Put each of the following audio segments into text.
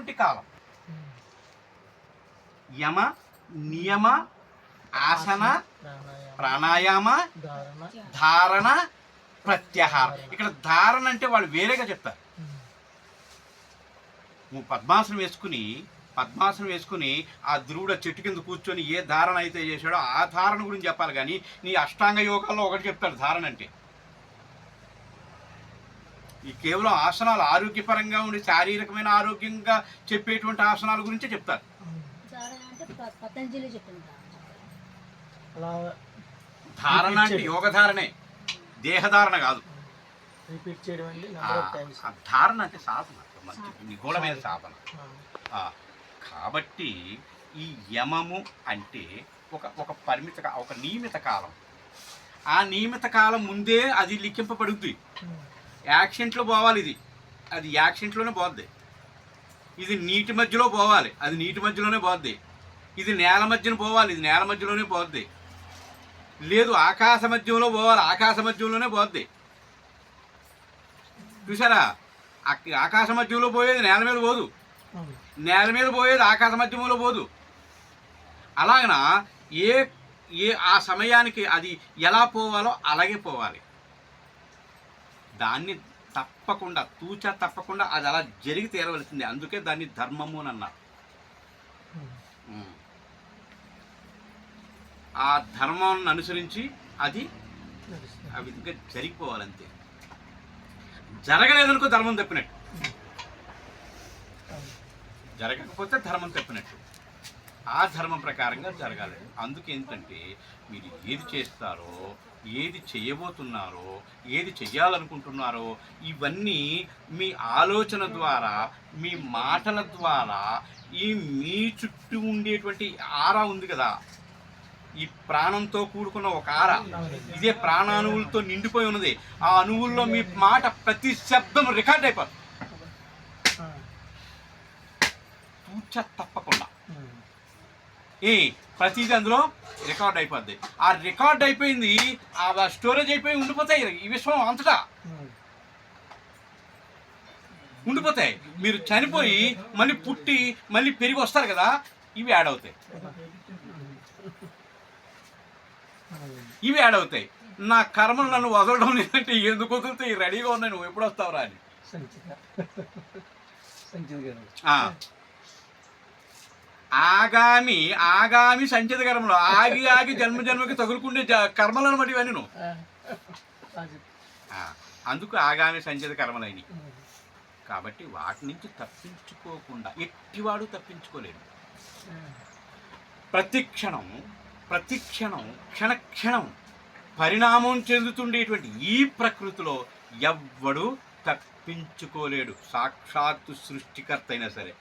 ఉండేటువంటి కాలం. యమ నియమ ఆసన ప్రాణాయామ ధారణ ప్రత్యాహారం. ఇక్కడ ధారణ అంటే వాళ్ళు వేరేగా చెప్తారు. నువ్వు పద్మాసనం వేసుకుని పద్మాసనం వేసుకుని ఆ ధ్రువుడు చెట్టు కింద కూర్చొని ఏ ధారణ అయితే చేశాడో ఆ ధారణ గురించి చెప్పాలి కానీ నీ అష్టాంగ యోగాల్లో ఒకటి చెప్తాడు ధారణ అంటే. ఈ కేవలం ఆసనాలు ఆరోగ్యపరంగా ఉండి శారీరకమైన ఆరోగ్యంగా చెప్పేటువంటి ఆసనాల గురించే చెప్తారు. ధారణ అంటే యోగ ధారణే. దేహధారణ కాదు. రిపీట్ చేయడం అండి ఆ నెంబర్ ఆఫ్ టైమ్స్ ఆ ధారణ అంటే సాధన. మంచి నిగూఢమైన సాధన. ఆ, కాబట్టి ఈ యమము అంటే ఒక ఒక పరిమిత ఒక నియమిత కాలం. ఆ నియమిత కాలం ముందే అది లిఖింపబడుద్ది. యాక్సిడెంట్లో పోవాలి ఇది. అది యాక్సిడెంట్లోనే పోద్ది. ఇది నీటి మధ్యలో పోవాలి. అది నీటి మధ్యలోనే పోద్ది. ఇది నేల మధ్యన పోవాలి. ఇది నేల మధ్యలోనే పోద్ది. లేదు ఆకాశ మధ్యంలో పోవాలి. ఆకాశ మధ్యంలోనే పోద్ది. చూసారా ఆక- ఆకాశ మధ్యంలో పోయేది నేల మీద పోదు. నేల మీద పోయేది ఆకాశ మధ్యమంలో పోదు. అలాగన ఏ ఏ ఆ సమయానికి అది ఎలా పోవాలో అలాగే పోవాలి. దాన్ని తప్పకుండా తూచా తప్పకుండా అది అలా జరిగి తీరవలసిందే. అందుకే దాన్ని ధర్మము అని అన్నారు. ఉం. ఆ ధర్మాన్ని అనుసరించి అది ఆ విధంగా జరిగిపోవాలంతే. జరగలేదనుకో ధర్మం తప్పినట్టు. జరగకపోతే ధర్మం తప్పినట్టు. ఆ ధర్మం ప్రకారంగా జరగాలి. అందుకు ఏంటంటే మీరు ఏది చేస్తారో ఏది చేయబోతున్నారో ఏది చెయ్యాలనుకుంటున్నారో ఇవన్నీ మీ ఆలోచన ద్వారా మీ మాటల ద్వారా ఈ మీ చుట్టూ ఉండేటువంటి ఆరా ఉంది కదా. ఈ ప్రాణంతో కూడుకున్న ఒక ఆర. ఇదే ప్రాణాణువులతో నిండిపోయి ఉన్నది. ఆ అణువుల్లో మీ మాట ప్రతి శబ్దం రికార్డ్ అయిపోతుంది. తూచ తప్పకుండా. ఏ ప్రతిదీ అందులో రికార్డ్ అయిపోద్ది. ఆ రికార్డ్ అయిపోయింది ఆ స్టోరేజ్ అయిపోయి ఉండిపోతాయి. ఈ విశ్వం అంతటా. ఉండిపోతాయి. మీరు చనిపోయి మళ్ళీ పుట్టి మళ్ళీ పెరిగి వస్తారు కదా ఇవి యాడ్ అవుతాయి. ఇవి యాడ్ అవుతాయి. నా కర్మలు నన్ను వదలడం లేదంటే ఎందుకు వదులుతాయి? రెడీగా ఉన్నాయి నువ్వు ఎప్పుడు వస్తావురా అని సంచిత సంచిత గారు ఆ. ఆగామి ఆగామి సంచిత కర్మలు. ఆగి ఆగి జన్మ జన్మకి తగులుకుండే కర్మలు అనమాట ఇవన్నీ నువ్వు అందుకు ఆగామి సంచిత కర్మలైనవి. కాబట్టి వాటి నుంచి తప్పించుకోకుండా ఎట్టివాడు తప్పించుకోలేడు. ప్రతి క్షణం ప్రతి క్షణం క్షణ క్షణం పరిణామం చెందుతుండేటువంటి ఈ ప్రకృతిలో ఎవ్వడు తప్పించుకోలేడు. సాక్షాత్తు సృష్టికర్త అయినా సరే.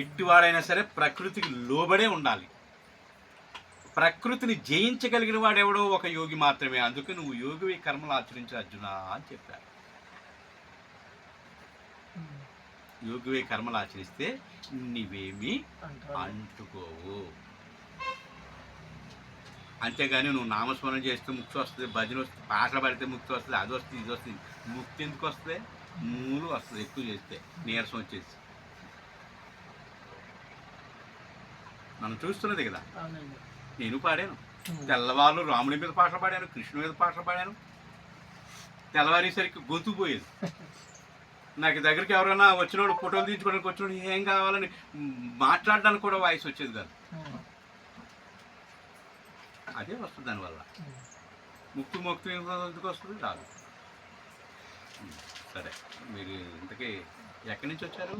ఎట్టివాడైనా సరే ప్రకృతికి లోబడే ఉండాలి. ప్రకృతిని జయించగలిగిన వాడెవడో ఒక యోగి మాత్రమే. అందుకే నువ్వు యోగివి కర్మలు ఆచరించు అర్జున అని చెప్పారు. యోగివే కర్మలు ఆచరిస్తే నీవేమీ అంటుకోవు. అంతేగాని నువ్వు నామస్మరణ చేస్తే ముక్తి వస్తుంది భజన వస్తుంది పాటలు పడితే ముక్తి వస్తుంది అది వస్తుంది ఇది వస్తుంది ముక్తి ఎందుకు వస్తుంది? మూలు వస్తుంది ఎక్కువ చేస్తే నీరసం వచ్చేసి. మనం చూస్తున్నది కదా. నేను పాడాను. తెల్లవాళ్ళు రాముడి మీద పాటలు పాడాను కృష్ణుడి మీద పాటలు పాడాను. తెల్లవారేసరికి గొంతు పోయేది. నాకు దగ్గరికి ఎవరైనా వచ్చినోడు ఫోటోలు తీయించుకోవడానికి వచ్చినోడు ఏం కావాలని మాట్లాడడానికి కూడా వాయిస్ వచ్చేది కాదు. అదే వస్తుంది దానివల్ల. ముక్తి ముక్తి ఎందుకు వస్తుంది? రాదు. సరే. మీరు ఇంతకీ ఎక్కడి నుంచి వచ్చారు?